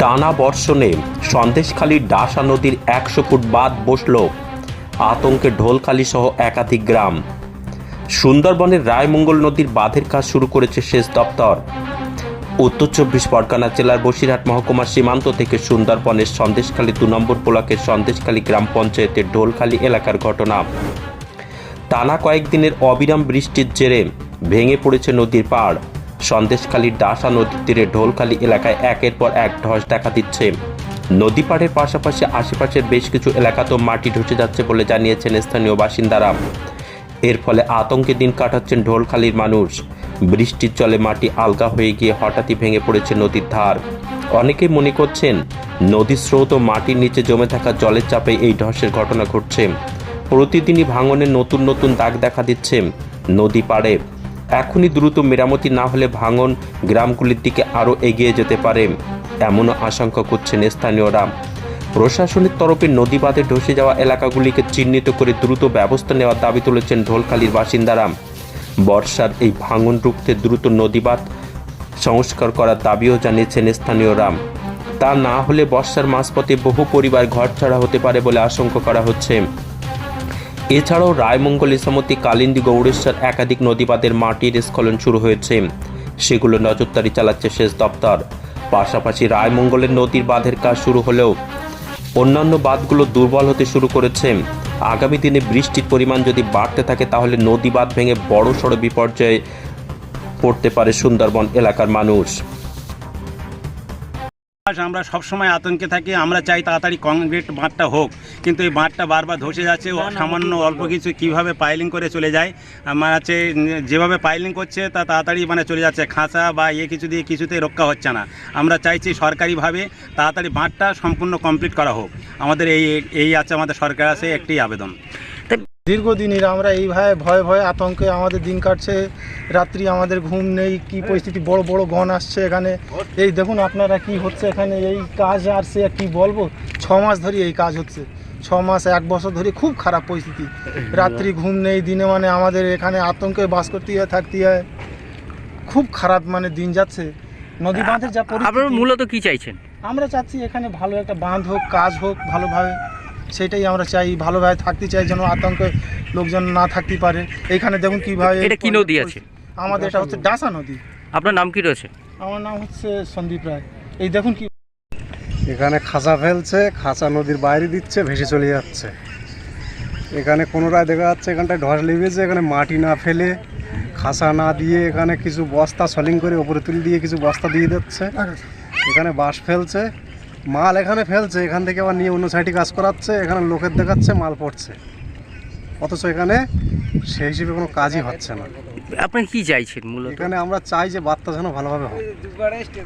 টানা বর্ষণে সন্দেশখালীর ডাসা নদীর একশো ফুট বাঁধ বসল। আতঙ্কে ঢোলখালি সহ একাধিক গ্রাম। সুন্দরবনের রায়মঙ্গল নদীর বাঁধের কাজ শুরু করেছে সেচ দপ্তর। উত্তর চব্বিশ পরগনা জেলার বসিরহাট মহকুমার সীমান্ত থেকে সুন্দরবনের সন্দেশখালী দু নম্বর ব্লকের সন্দেশখালী গ্রাম পঞ্চায়েতের ঢোলখালী এলাকার ঘটনা। টানা কয়েকদিনের অবিরাম বৃষ্টির জেরে ভেঙে পড়েছে নদীর পাড়। সন্দেশখালীর ডাসা নদীর তীরে ঢোলখালী এলাকায় একের পর এক ধস দেখা দিচ্ছে। নদী পাড়ের পাশাপাশি আশেপাশের বেশ কিছু এলাকাতেও মাটি ধসে যাচ্ছে বলে জানিয়েছেন স্থানীয় বাসিন্দারা। এর ফলে আতঙ্কে দিন কাটাচ্ছেন ঢোলখালির মানুষ। বৃষ্টির জলে মাটি আলগা হয়ে গিয়ে হঠাৎই ভেঙে পড়েছে নদীর ধার। অনেকে মনে করছেন, নদীর স্রোত ও মাটির নিচে জমে থাকা জলের চাপে এই ধসের ঘটনা ঘটছে। প্রতিদিনই ভাঙনের নতুন নতুন দাগ দেখা দিচ্ছে। নদী পাড়ে এখনই দ্রুত মেরামতি না হলে ভাঙন গ্রামগুলির দিকে আরও এগিয়ে যেতে পারে, এমনও আশঙ্কা করছেন স্থানীয়রা। প্রশাসনের তরফে নদী বাঁধে ধসে যাওয়া এলাকাগুলিকে চিহ্নিত করে দ্রুত ব্যবস্থা নেওয়ার দাবি তুলেছেন ঢোলখালীর বাসিন্দারা। বর্ষার এই ভাঙন রুখতে দ্রুত নদীবাঁধ সংস্কার করার দাবিও জানিয়েছেন স্থানীয়রা। তা না হলে বর্ষার মাঝপথে বহু পরিবার ঘরছাড়া হতে পারে বলে আশঙ্কা করা হচ্ছে। এছাড়াও রায়মঙ্গল ইসামতি কালিন্দী গৌড়েশ্বর একাধিক নদীবাদের মাটির স্খলন শুরু হয়েছে। সেগুলো নজরদারি চালাচ্ছে সেচ দপ্তর। পাশাপাশি রায়মঙ্গলের নদীর বাঁধের কাজ শুরু হলেও অন্যান্য বাঁধগুলো দুর্বল হতে শুরু করেছে। আগামী দিনে বৃষ্টির পরিমাণ যদি বাড়তে থাকে, তাহলে নদী বাঁধ ভেঙে বড় সড়ো বিপর্যয়ে পড়তে পারে সুন্দরবন এলাকার মানুষ। আমরা সবসময় আতঙ্কে থাকি আমরা চাই তাড়াতাড়ি কংক্রিট বাঁধটা হোক। কিন্তু এই বাঁধটা বারবার ধসে যাচ্ছে সামান্য অল্প কিছু কীভাবে পাইলিং করে চলে যায় আমার আছে যেভাবে পাইলিং করছে তা তাড়াতাড়ি মানে চলে যাচ্ছে খাঁচা বা ইয়ে কিছু দিয়ে কিছুতেই রক্ষা হচ্ছে না। আমরা চাইছি সরকারিভাবে তাড়াতাড়ি বাঁধটা সম্পূর্ণ কমপ্লিট করা হোক। আমাদের এই এই আছে আমাদের সরকার আছে একটি আবেদন। দীর্ঘদিনের আমরা এইভাবে ভয়ে ভয়ে আতঙ্কে আমাদের দিন কাটছে রাত্রি আমাদের ঘুম নেই কি পরিস্থিতি বড় বড় গণ আসছে এখানে। এই দেখুন আপনারা কি হচ্ছে এখানে এই কাজ আর সে কি বলব? ছ মাস ধরে এই কাজ হচ্ছে। ছ মাস এক বছর ধরে খুব খারাপ পরিস্থিতি। রাত্রি ঘুম নেই দিনে মানে আমাদের এখানে আতঙ্কে বাস করতে হয় থাকতে হয়। খুব খারাপ মানে দিন যাচ্ছে। নদী বাঁধের যা আপনারা মূলত কি চাইছেন? আমরা চাচ্ছি এখানে ভালো একটা বাঁধ হোক কাজ হোক ভালোভাবে। সেটাই আমরা চাই ভালোভাবে থাকতে চাই যেন আতঙ্কে লোকজন না থাকতে পারে। এইখানে দেখুন কীভাবে এটা কি নদী আছে? আমাদের এটা হচ্ছে ডাসা নদী। আপনার নাম কি রয়েছে? আমার নাম হচ্ছে সন্দীপ রায়। এই দেখুন কি এখানে খাঁচা ফেলছে খাঁচা নদীর বাইরে দিচ্ছে ভেসে চলে যাচ্ছে। এখানে কোনোটায় দেখা যাচ্ছে এখানটায় ধস লেগেছে এখানে মাটি না ফেলে খাঁচা না দিয়ে এখানে কিছু বস্তা সলিং করে ওপরে তুলে দিয়ে কিছু বস্তা দিয়ে দিচ্ছে। এখানে বাঁশ ফেলছে মাল এখানে ফেলছে এখান থেকে আবার নিয়ে অন্য সাইডে কাজ করাচ্ছে এখানে লোকের দেখাচ্ছে মাল পড়ছে। অথচ এখানে সেই হিসেবে কোনো কাজই হচ্ছে না। আপনি কি চাইছেন মূলত? এখানে আমরা চাই যে বার্তা যেন ভালোভাবে হোক